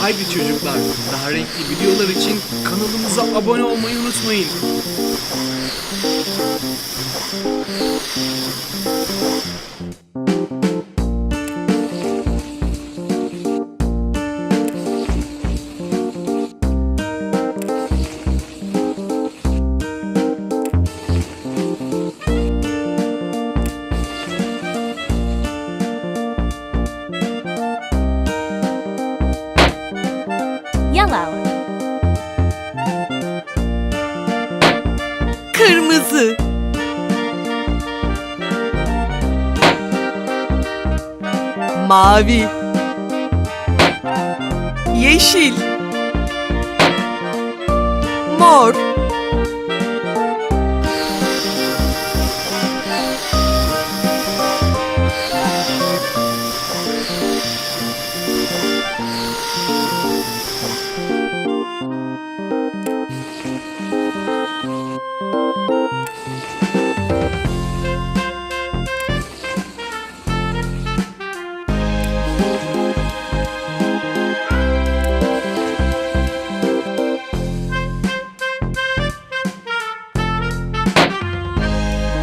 Haydi çocuklar, daha renkli videolar için kanalımıza abone olmayı unutmayın. Kırmızı. Mavi. Yeşil. Mor.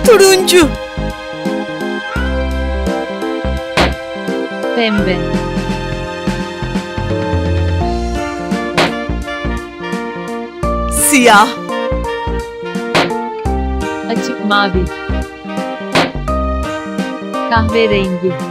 Turuncu. Pembe. Siyah. Açık mavi. Kahverengi.